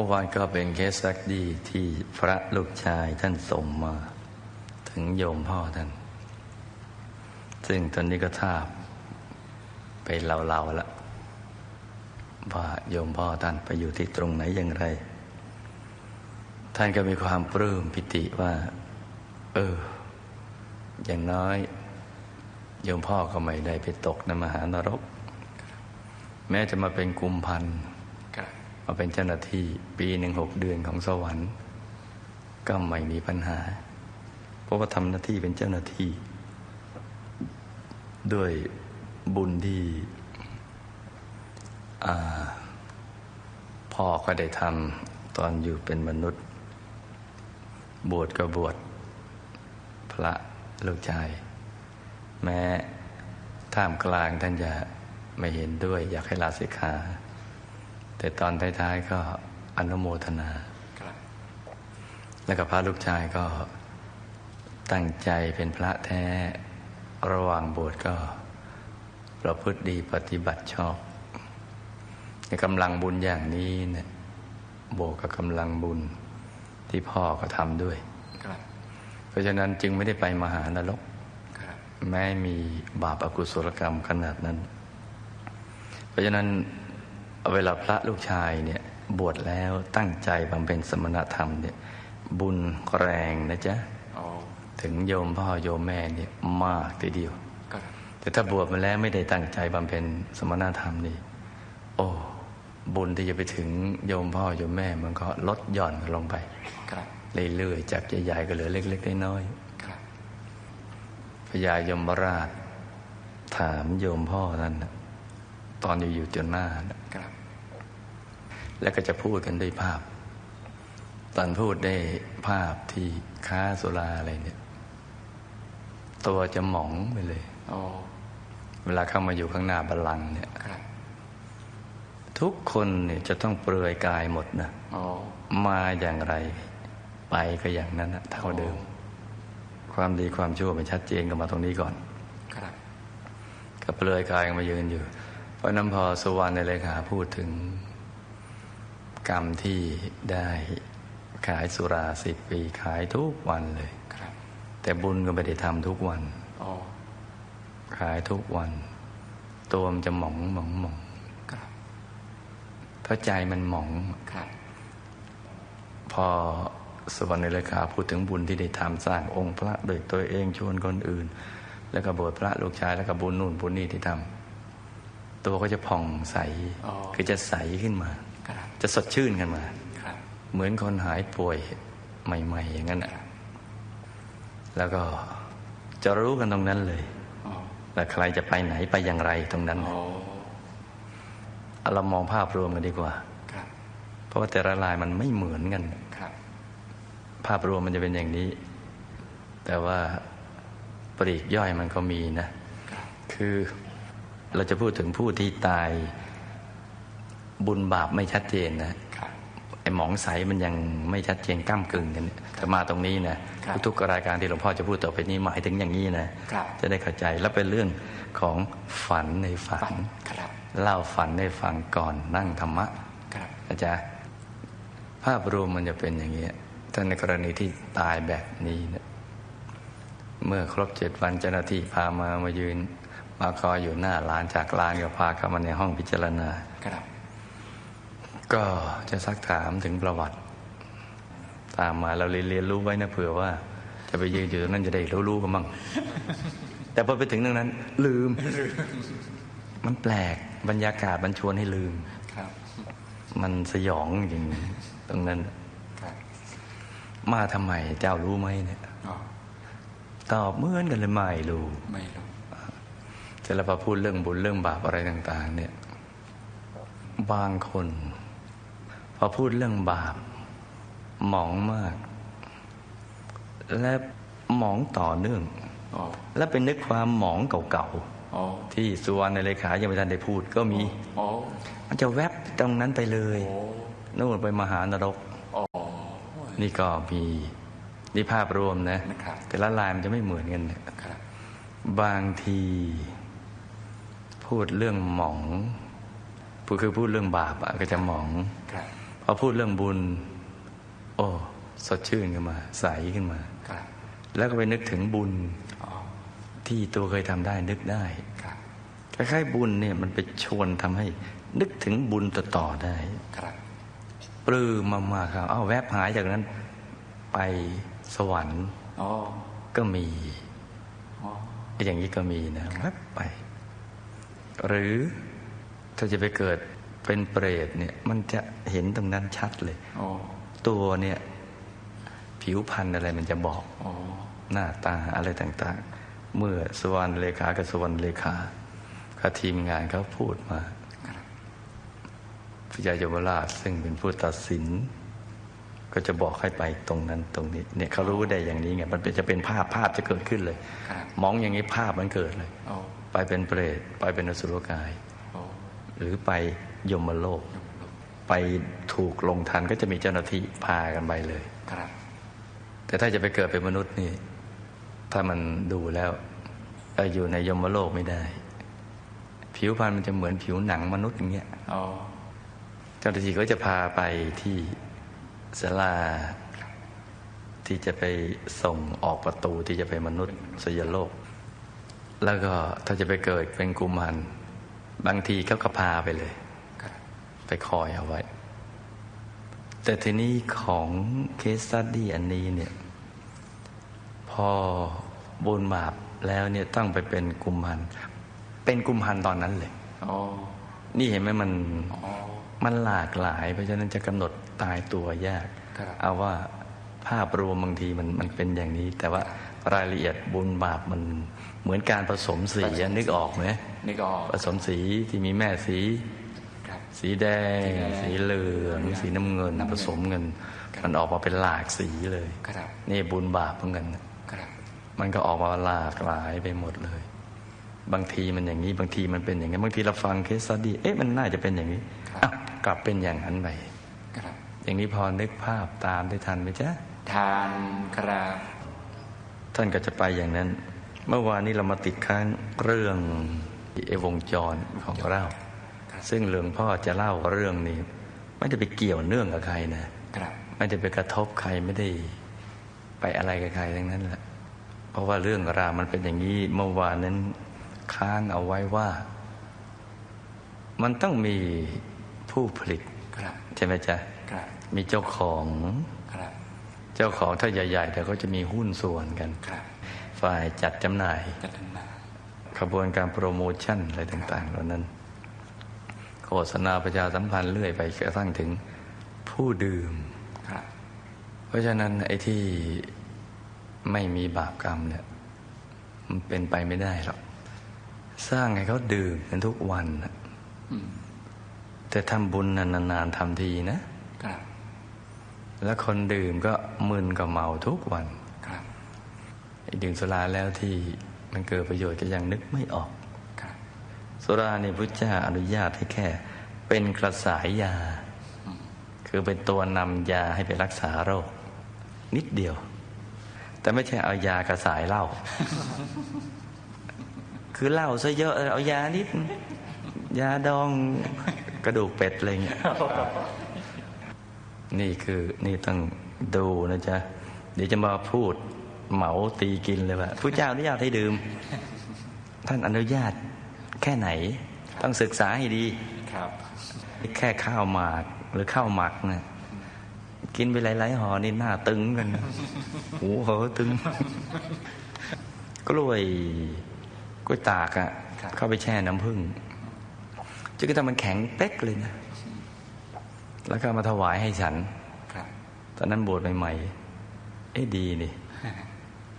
มื่อวานก็เป็นเคสสักดีที่พระลูกชายท่านส่งมา ถึงโยมพ่อท่าน ซึ่งตอนนี้ก็ทราบไปเล่าๆแล้วว่าโยมพ่อท่านไปอยู่ที่ตรงไหนอย่างไร ท่านก็มีความปลื้มปิติว่า เออ อย่างน้อย โยมพ่อก็ไม่ได้ไปตกในมหานรก แม้จะมาเป็นกุมพันธ์ มาเป็นเจ้าหน้าที่ปีหนึ่งหกเดือนของสวรรค์ ก็ไม่มีปัญหา เพราะว่าทำหน้าที่เป็นเจ้าหน้าที่ ด้วยบุญที่พ่อก็ได้ทำตอนอยู่เป็นมนุษย์ บวชก็บวชพระลูกชาย แม้ท่ามกลางท่านจะไม่เห็นด้วยอยากให้ลาสิกขา แต่ตอนท้ายๆก็อนุโมทนา แล้วก็พระลูกชายก็ตั้งใจเป็นพระแท้ระหว่างบวชก็ประพฤติดีปฏิบัติชอบในกำลังบุญอย่างนี้เนี่ยโบกับกำลังบุญที่พ่อก็ทำด้วย เพราะฉะนั้นจึงไม่ได้ไปมหานรกแม้มีบาปอากุศลกรรมขนาดนั้น เพราะฉะนั้น เวลาพระลูกชายเนี่ยบวชแล้วตั้งใจบำเพ็ญสมณธรรมเนี่ยบุญแรงนะจ๊ะถึงโยมพ่อโยมแม่เนี่ยมากทีเดียว แต่ถ้าบวชมาแล้วไม่ได้ตั้งใจบำเพ็ญสมณธรรมนี่ โอ้บุญที่จะไปถึงโยมพ่อโยมแม่มันก็ลดหย่อนลงไปเรื่อยๆจากใหญ่ๆก็เหลือเล็กๆน้อยๆพญายมราช ถามโยมพ่อท่านตอนอยู่อยู่จนหน้า แล้วก็จะพูดกันด้วยภาพ ตอนพูดได้ภาพที่ค้าสุราอะไรเนี่ย ตัวจะหมองไปเลยเวลาเข้ามาอยู่ข้างหน้าบัลลังก์เนี่ยทุกคนเนี่ยจะต้องเปลือยกายหมดนะมาอย่างไร ไปก็อย่างนั้นนะเท่าเดิม ความดีความชั่วมันชัดเจนกันมาตรงนี้ก่อนก็เปลือยกายมายืนอยู่ เพราะน้ำพอสุวรรณในเลขาพูดถึง กรรมที่ได้ขายสุราสิบปีขายทุกวันเลยแต่บุญก็ไม่ได้ทำทุกวันขายทุกวัน ตัวมันจะหมองหมองหมองเพราะใจมันหมองพอสวรรค์ในเลขาพูดถึงบุญที่ได้ทำสร้างองค์พระโดยตัวเองชวนคนอื่น แล้วก็บวชพระลูกชายแล้วก็บุญนู่นบุญนี่ที่ทำตัวก็จะผ่องใสคือจะใสขึ้นมา จะสดชื่นกันมาเหมือนคนหายป่วยใหม่ ๆ อย่างนั้นแล้วก็จะรู้กันตรงนั้นเลยว่าใครจะไปไหนไปอย่างไรตรงนั้นเรามองภาพรวมกันดีกว่าเพราะว่าแต่ละลายมันไม่เหมือนกันภาพรวมมันจะเป็นอย่างนี้ แต่ว่าปรีกย่อยมันก็มีนะ คือเราจะพูดถึงผู้ที่ตาย บุญบาปไม่ชัดเจนนะไอ้หมองใสมันยังไม่ชัดเจนก้ามกึ่งกันถ้ามาตรงนี้นะทุกๆรายการที่หลวงพ่อจะพูดต่อไปนี้หมายถึงอย่างนี้นะจะได้เข้าใจแล้วเป็นเรื่องของฝันในฝันเล่าฝันในฝังก่อนนั่งธรรมะอาจารย์ภาพรวมมันจะเป็นอย่างนี้ถ้าในกรณีที่ตายแบบนี้นะเมื่อครบเจ็ดวันเจ้าหน้าที่พามามายืนมาคอยอยู่หน้าร้านจากร้านก็พาเข้ามาในห้องพิจารณาครับ ก็จะซักถามถึงประวัติ ตามมาเราเรียนรู้ไว้นะเผื่อว่า จะไปยืนอยู่ตรงนั้นจะได้รู้ๆกันบ้างแต่พอไปถึงตรงนั้น ลืม มันแปลกบรรยากาศมันชวนให้ลืมมันสยองอย่างตรงนั้นมาทำไมเจ้ารู้ไหมเนี่ยตอบเหมือนกันเลยไม่รู้ไม่รู้เสร็จแล้วพอพูดเรื่องบุญเรื่องบาปอะไรต่าง ๆ เนี่ย บางคน พอพูดเรื่องบาป หมองมาก และหมองต่อเนื่องและเป็นนึกความหมองเก่าๆที่สุวรรณในเลขายังไม่ทันได้พูดก็มีมันจะแวบตรงนั้นไปเลยนู่นไปมหานรกนี่ก็มีนี่ภาพรวมนะ แต่ละลายมันจะไม่เหมือนกันบางที พูดเรื่องหมองพูดคือพูดเรื่องบาปก็จะหมองพ ออพูดเรื่องบุญ โอ้สดชื่นขึ้นมา ใสขึ้นมาครับแล้วก็ไปนึกถึงบุญอ๋อที่ตัวเคยทำได้นึกได้ครับคล้ายๆบุญเนี่ยมันไปชวนทำให้ นึกถึงบุญต่อๆได้ครับปลื้มมากๆครับ เอาแวบหายจากนั้น ไปสวรรค์อ๋อก็มีอ๋ออย่างนี้ก็มีนะแวบไป หรือถ้าจะไปเกิด เป็นเปรตเนี่ยมันจะเห็นตรงนั้นชัดเลยอ๋อตัวเนี่ยผิวพรรณอะไรมันจะบอกอ๋อหน้าตาอะไรต่างๆ เมื่อสวรรค์เลขากับสวรรค์เลขากับทีมงานเขาพูดมาครับพระยาเยาวราชซึ่งเป็นผู้ตัดสิน ก็จะบอกให้ไปตรงนั้นตรงนี้ เนี่ยเขารู้ได้อย่างนี้ไงมันเป็นจะเป็นภาพภาพจะเกิดขึ้นเลยครับมองอย่างนี้ภาพมันเกิดเลยอ๋อไปเป็นเปรตไปเป็นอสุรกายอ๋อหรือไป ยมโลก ไปถูกลงทันก็จะมีเจ้าหน้าที่พากันไปเลยครับแต่ถ้าจะไปเกิดเป็นมนุษย์นี่ ถ้ามันดูแล้วเอ่ออยู่ในยมโลกไม่ได้ ผิวพรรณมันจะเหมือนผิวหนังมนุษย์อย่างเงี้ยอ๋อเจ้าหน้าที่ก็จะพาไปที่ศาลาที่จะไปส่งออกประตูที่จะไปมนุษย์สยโลก แล้วก็ถ้าจะไปเกิดเป็นกุมารบางทีเขาก็พาไปเลยครับ ไปคอยเอาไว้ แต่ทีนี้ของเคสตัดดี้อันนี้เนี่ย พอบุญบาปแล้วเนี่ยต้องไปเป็นกุมพันเป็นกุมพันตอนนั้นเลยอ๋อนี่เห็นไหมมันอ๋อมันหลากหลาย เพราะฉะนั้นจะกำหนดตายตัวยากครับเอาว่าภาพรวมบางทีมันมันเป็นอย่างนี้ แต่ว่ารายละเอียดบุญบาปมันเหมือนการผสมสีอะนึกออกไหมนี่ก็ผสมสีที่มีแม่สีครับ สีแดงสีแดง สีเหลือง สีน้ำเงินน้ำเงินผสมเงินครับมันออกมาเป็นหลากสีเลยครับนี่บุญบาปเหมือนกันนะครับมันก็ออกมาหลากหลายไปหมดเลย บางทีมันอย่างนี้บางทีมันเป็นอย่างนี้นบางทีเราฟังเคสสดีเอ๊ะมันน่าจะเป็นอย่างนี้อะกลับเป็นอย่างนั้นไปครับอย่างนี้พอนึกภาพตามได้ทันไหมจ๊ะทานครับ ท่านก็จะไปอย่างนั้น เมื่อวานนี้เรามาติดค้างเรื่องไอ้วงจรของเล่าครับ ซึ่งหลวงพ่อจะเล่าเรื่องนี้ ไม่ได้ไปเกี่ยวเนื่องกับใครนะครับไม่ได้ไปกระทบใครไม่ได้ไปอะไรกับใครทั้งนั้นแหละเพราะว่าเรื่องราวมันเป็นอย่างนี้เมื่อวานนั้นค้างเอาไว้ว่า มันต้องมีผู้ผลิตครับใช่ไหมจ๊ะครับมีเจ้าของครับเจ้าของถ้าใหญ่ ๆ แต่เขาจะมีหุ้นส่วนกันครับฝ่ายจัดจำหน่ายจัดทำนาขบวนการโปรโมชั่นอะไรต่าง ๆ เหล่านั้น โฆษณาประชาสัมพันธ์เรื่อยไปกระทั่งถึงผู้ดื่มครับเพราะฉะนั้นไอ้ที่ไม่มีบาปกรรมเนี่ยมันเป็นไปไม่ได้หรอก สร้างให้เขาดื่มกันทุกวันน่ะอืมแต่ทำบุญนานๆทำทีนะครับแล้วคนดื่มก็มึนก็เมาทุกวันครับไอ้ดื่มสุราแล้วที่มันเกิดประโยชน์ก็ยังนึกไม่ออกครับ สุราเนี่ยพุทธเจ้าอนุญาตให้แค่ เป็นกระสายยา คือเป็นตัวนำยาให้ไปรักษาโรค นิดเดียว แต่ไม่ใช่เอายากระสายเหล้าคือเหล้าซะเยอะเอายานิด ยาดองกระดูกเป็ดอะไรเงี้ยนี่คือนี่ต้องดูนะจ๊ะ เดี๋ยวจะมาพูดเหมาตีกินเลยว่าผู้เจ้าอนุญาตให้ดื่ม ท่านอนุญาต แค่ไหนต้องศึกษาให้ดีครับแค่ข้าวหมากหรือข้าวหมักนะกินไปหลายๆห่อนี่หน้าตึงกันนะหูเหอตึงกล้วยกล้วยตากอะครับเข้าไปแช่น้ำผึ้งจนกระทั่งมันแข็งเป๊กเลยนะ แล้วก็เอามาถวายให้ฉันครับตอนนั้นบวชใหม่ๆเอ๊ะดีนี่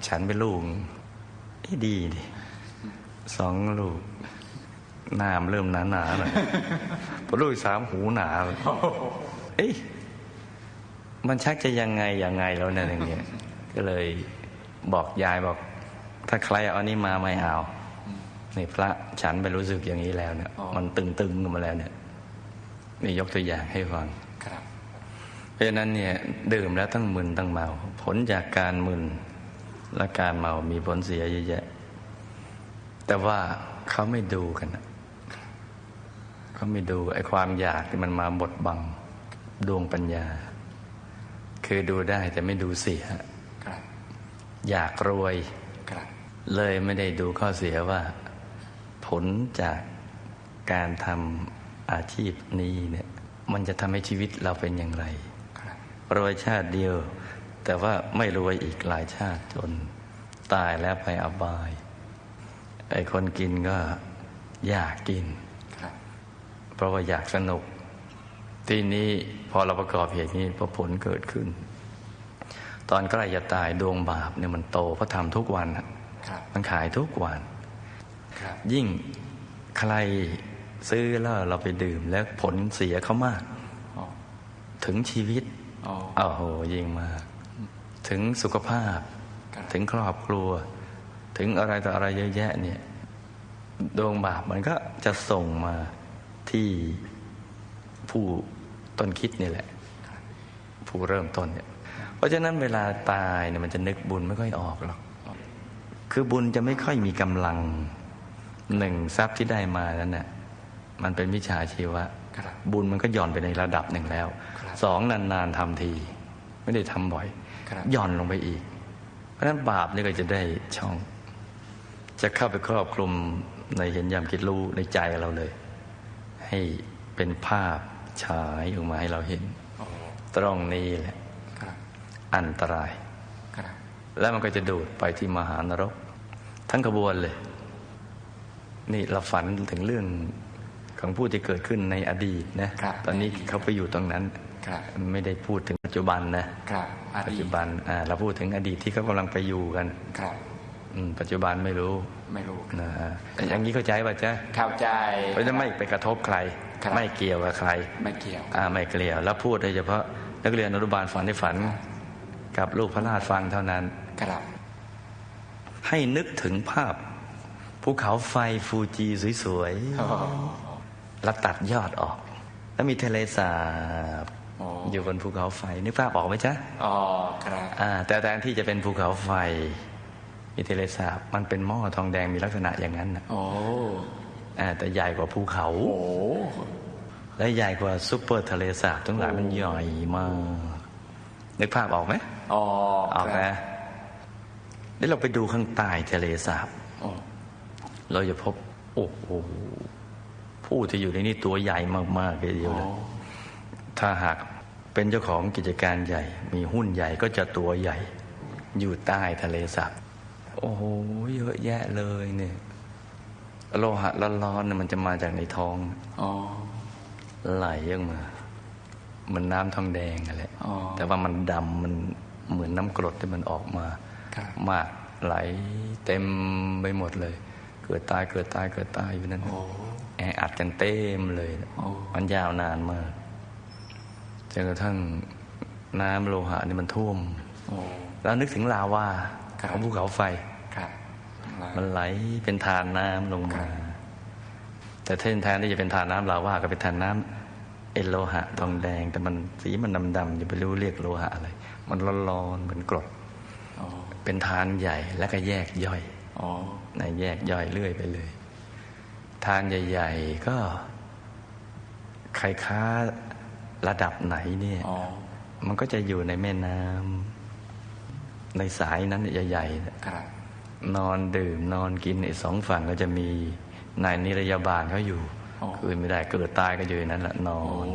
ฉันเป็นลูกเอ๊ะดีดิสองลูก หน้ามนเริ่มหนาหนาๆหน่อยพอลูกสามหูหนาเลยเอ๊ะมันชักจะยังไงยังไงแล้วเนี่ยอย่างเงี้ยก็เลยบอกยายบอก ถ้าใครเอาอันนี้มาไม่เอานี่พระฉันไปรู้สึกอย่างนี้แล้วเนี่ยอ๋อมันตึงๆขึ้นมาแล้วเนี่ยนี่ยกตัวอย่างให้ฟังครับเพราะฉะนั้นเนี่ยดื่มแล้วต้องมึนต้องเมา ผลจากการมึนและการเมามีผลเสียเยอะแยะแต่ว่าเขาไม่ดูกันน่ะ เขาไม่ดูไอ้ความอยากที่มันมาบดบังดวงปัญญา คือดูได้แต่ไม่ดูเสียอยากรวยรเลยไม่ได้ดูข้อเสียว่า ผลจากการทำอาชีพนี้เนี่ย มันจะทำให้ชีวิตเราเป็นอย่างไรรวยชาติเดียว แต่ว่าไม่รวยอีกหลายชาติจนตายแล้วไปอบายไอ้คนกินก็อยากกิน เพราะว่าอยากสนุก ทีนี้พอเราประกอบเหตุนี้พอผลเกิดขึ้น ตอนใกล้จะตายดวงบาปเนี่ยมันโตเพราะทำทุกวันอะครับมันขายทุกวันครับยิ่งใครซื้อแล้วเราไปดื่มแล้วผลเสียเขามากอ๋อถึงชีวิตอ๋อโอ้โหยิ่งมาก ถึงสุขภาพครับถึงครอบครัว ถึงอะไรต่ออะไรเยอะแยะเนี่ยดวงบาปมันก็จะส่งมา ที่ผู้ต้นคิดนี่แหละ ผู้เริ่มต้นเนี่ยเพราะฉะนั้นเวลาตายเนี่ยมันจะนึกบุญไม่ค่อยออกหรอกคือบุญจะไม่ค่อยมีกำลังหนึ่งทรัพย์ที่ได้มานั้นน่ะมันเป็นวิชาชีวะครับบุญมันก็หย่อนไปในระดับหนึ่งแล้วครับสองนานๆทำที ไม่ได้ทำบ่อยครับหย่อนลงไปอีก เพราะฉะนั้นบาปนี่ก็จะได้ช่อง จะเข้าไปครอบคลุมในเห็นยามคิดรู้ในใจเราเลย ให้เป็นภาพฉายออกมาให้เราเห็นอ๋อตรงนี้แหละครับอันตรายครับแล้วมันก็จะดูดไปที่มหานรก ทั้งกระบวนเลย นี่เราฝันถึงเรื่องของผู้ที่เกิดขึ้นในอดีตนะครับตอนนี้เขาไปอยู่ตรงนั้นครับไม่ได้พูดถึงปัจจุบันนะครับอปัจดีจุตบันอ่าเราพูดถึงอดีตที่เขากำลังไปอยู่กันครับอืม ปัจจุบันไม่รู้ไม่รู้นะฮะแต่อย่างนี้เข้าใจป่ะจ๊ะเข้าใจเพราะฉะนั้นไม่ไปกระทบใครครับไม่เกี่ยวกับใคร ไม่เกี่ยวอ่าไม่เกลียวแล้วพูดโดยเฉพาะนักเรียนอนุบาลฝันให้ฝัน กับลูกพระราชฟังเท่านั้นครับให้นึกถึงภาพภูเขาไฟฟูจิสวยอ๋อๆแล้วตัดยอดออก แล้วมีทะเลสาบอ๋ออยู่บนภูเขาไฟนึกภาพออกไหมจ๊ะอ๋อครับอ่าแต่แทนที่จะเป็นภูเขาไฟ มีทะเลสาบมันเป็นหม้อทองแดงมีลักษณะอย่างนั้นนะโอ้อ่าแต่ใหญ่กว่าภูเขาโอ้และใหญ่กว่าซุปเปอร์ทะเลสาบทั้งหลายมันใหญ่มากนึกภาพออกไหมอ๋อออกครันะบเดี๋ยวเราไปดูข้างใต้ทะเลสาบโอ้เราจะพบ โอ้โหผู้ที่อยู่ในนี้ตัวใหญ่มากๆเลยทีเดียวโอ้เลยถ้าหากเป็นเจ้าของกิจการใหญ่ มีหุ้นใหญ่ก็จะตัวใหญ่ อยู่ใต้ทะเลสาบ โอ้โหเยอะแยะเลยเนี่ยโลหะร้อนๆเนี่ยมันจะมาจากในท้องอ๋อไหลออกมาเหมือนน้ำทองแดงอะไรอ๋อแต่ว่ามันดำมันเหมือนน้ำกรดที่มันออกมาครับมากไหลเต็มไปหมดเลย เกิดตายเกิดตายเกิดตายอยู่นั่นโอ้แออัดกันเต็มเลยนะโอ้มันยาวนานมากจนกระทั่งน้ำโลหะนี่มันท่วมโอ้แล้วนึกถึงลาวาครับ ของภูเขาไฟครับมันไหลเป็นทานน้ำลงครัมาบแต่แทนแทนที่จะเป็นทานน้ำลาวาก็เป็นทานน้ำเอโลหะทองแดง แต่มันสีมันดำๆจะไปรู้เรียกโลหะอะไร มันร้อนๆเหมือนกรดอ๋อเป็นทานใหญ่แล้วก็แยกย่อยอ๋อในแยกย่อยเรื่อยไปเลย ทานใหญ่ ๆ ก็ใครค้าระดับไหนเนี่ยอ๋อมันก็จะอยู่ในแม่น้ำ ในสายนั้นใหญ่ๆเนี่ยครับนอนดื่มนอนกินไอ้สองฝั่งก็จะมีนายนิรยาบาลเขาอยู่อ๋อคืนไม่ได้เกิดตายก็อยู่ในนั้นแหละนอโอ้น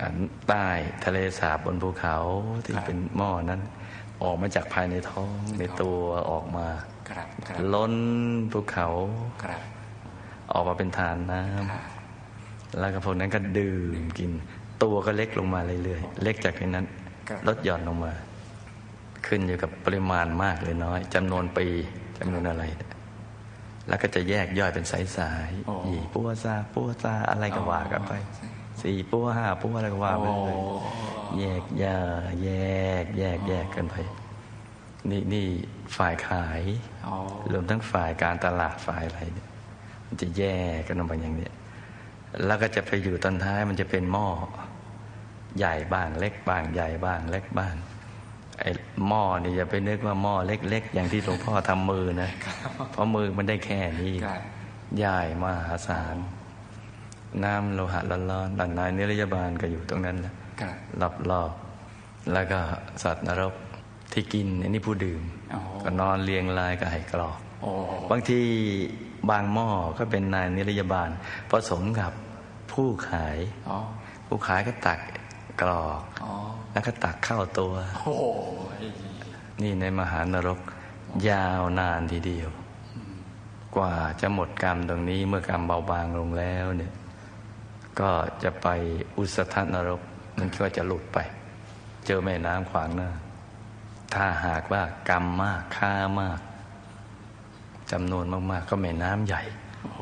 อันใต้ทะเลสาบบนภูเขาที่ครับเป็นหม้อนั้น ออกมาจากภายในท้องในตัวออกมาครับครับล้นภูเขาครับออกมาเป็นทานน้ำครับแล้วก็พวกนั้นก็ดื่มกิน ตัวก็เล็กลงมาเรื่อยๆเล็กจากนั้นครับลดหย่อนลงมา ขึ้นอยู่กับปริมาณมากหรือน้อยจำนวนปีจำนวนอะไร แล้วก็จะแยกย่อยเป็นสายสายๆโอ้ยี่ปัวซาปัวซาอะไรก็ว่ากันไปอ๋อสี่ปัวห้าปัวอะไรก็ว่าไปโอ้เลยแยกย่าแยก แยกแยกกันไปนี่นี่ฝ่ายขายอ๋อรวมทั้งฝ่ายการตลาดฝ่ายอะไรเนี่ยมันจะแยกกันออกมาอย่างเนี้ยแล้วก็จะไปอยู่ตอนท้ายมันจะเป็นหม้อใหญ่บ้างเล็กบ้างใหญ่บ้างเล็กบ้าง ไอ้หม้อนี่อย่าไปนึกว่าหม้อเล็ก ๆ อย่างที่หลวงพ่อทำมือนะเพราะมือมันได้แค่นี้ครับใหญ่มหาศาลน้ำโลหะร้อนๆด้านในนิรยาบาลก็อยู่ตรงนั้นแหละครับรอบรอบๆแล้วก็สัตว์นรกที่กินอันนี้ผู้ดื่มอ๋อก็นอนเรียงรายกับไห้กรอกโอ้บางทีบางหม้อก็เป็นนายนิรยาบาลผสมกับผู้ขายอ๋อผู้ขายก็ตักกรอกอ๋อ แล้วก็ตักเข้าตัวโอ้ยนี่ในมหานรก ยาวนานทีเดียว กว่าจะหมดกรรมตรงนี้ เมื่อกรรมเบาบางลงแล้วเนี่ย ก็จะไปอุสธนรก มันก็จะหลุดไป เจอแม่น้ำขวางหน้า ถ้าหากว่ากรรมมากค่ามากจำนวนมากๆ ก็แม่น้ำใหญ่โอ้โห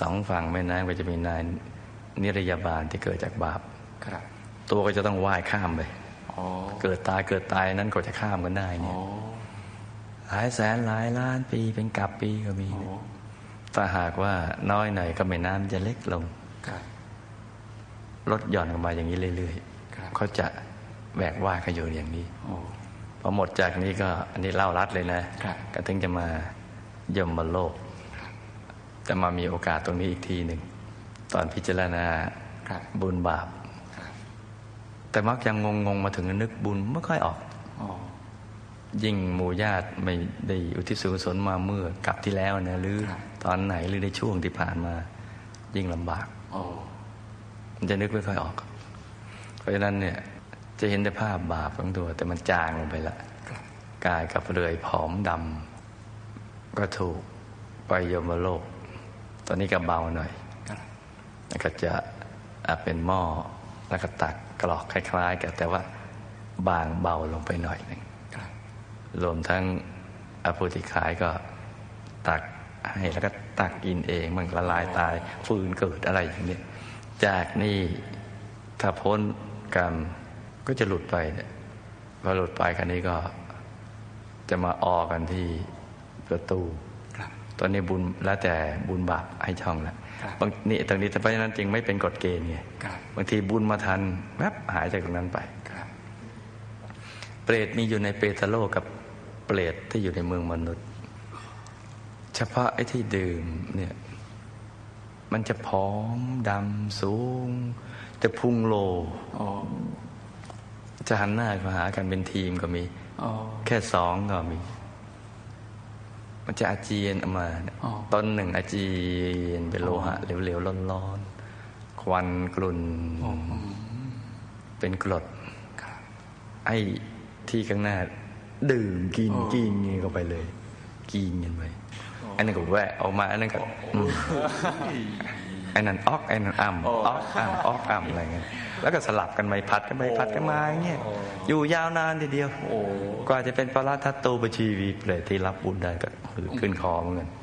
สองฝั่งแม่น้ำก็จะมีนายนิรยาบาลที่เกิดจากบาปครับ ตัวก็จะต้องว่ายข้ามไปอ๋อเกิดตายเกิดตายนั้นก็จะข้ามกันได้โอ้เนี่ยหลายแสนหลายล้านปีเป็นกับปีก็มีโอ้ถ้าหากว่าน้อยหน่อยก็แม่น้ำจะเล็กลงครับลดหย่อนลงมาอย่างนี้เรื่อยครับๆเขาจะแบกว่ายเขาอยู่อย่างนี้โอ้พอหมดจากนี้ก็อันนี้เล่ารัดเลยนะครับก็ถึงจะมายมมาโลกจะมามีโอกาสตรงนี้อีกทีหนึ่ง ตอนพิจารณาครับบุญบาปครับ แต่มักยังงงๆมาถึงนึกบุญไม่ค่อยออกอ๋อยิ่งหมู่ญาติไม่ได้อุทิศส่วนกุศลมาเมื่อกลับที่แล้วนะหรือครับตอนไหนหรือในช่วงที่ผ่านมา ยิ่งลำบากโอ้มันจะนึกไม่ค่อยออก เพราะฉะนั้นเนี่ย จะเห็นแต่ภาพบาปของตัว แต่มันจางลงไปละครับกายกับเรือยผอมดำก็ถูกไปยมโลก ตอนนี้ก็เบาหน่อยครับแล้วก็จะอะเป็นหม้อ แล้วก็ตักกรอกคล้าย ๆ กันแต่ว่าบางเบาลงไปหน่อยหนึ่งรวมทั้งอภูติขายก็ตักให้แล้วก็ตักกินเองมันละลายตายฟืนเกิดอะไรอย่างนี้จากนี่ถ้าพ้นกรรมก็จะหลุดไปเนี่ยพอหลุดไปคันนี้ก็จะมาออกันที่ประตู ตอนนี้บุญแล้วแต่บุญบาปให้ช่องแล้วครับบางนี่ตรงนี้เพราะฉะนั้นจึงไม่เป็นกฎเกณฑ์ไงครับบางทีบุญมาทันแวบหายจากตรงนั้นไปครับเปรตมีอยู่ในเปรตโลกกับเปรตที่อยู่ในเมืองมนุษย์ เฉพาะไอ้ที่ดื่มเนี่ยมันจะผอมดำสูง จะพุงโลโอ้จะหันหน้ามาหากันเป็นทีมก็มีโอ้แค่สองก็มี มันจะอาเจียนออกมาเนี่ยอ๋อต้นหนึ่งอาเจียนเป็นโลหะเหลวๆร้อนๆ ควันกลุ่นโอ้อืมเป็นกรดครับไอ้ที่ข้างหน้า ดื่มกินอ๋อกินเงี้ยเข้าไปเลย กินกันไปอันนั้นก็แวะออกมาอันนั้นก็อืมไอ้นั่นออกไอ้นั่นอ่ำออกอ่ำออกอ่ำอะไรเงี้ย แล้วก็สลับกันไปพัดกันไปพัดกันมาอย่างเงี้ยอยู่ยาวนานทีเดียวโอ้กว่าจะเป็นปราทัตโตปชีวีเปรตที่รับบุญได้ก็คือขึ้นคอเหมือนกันใน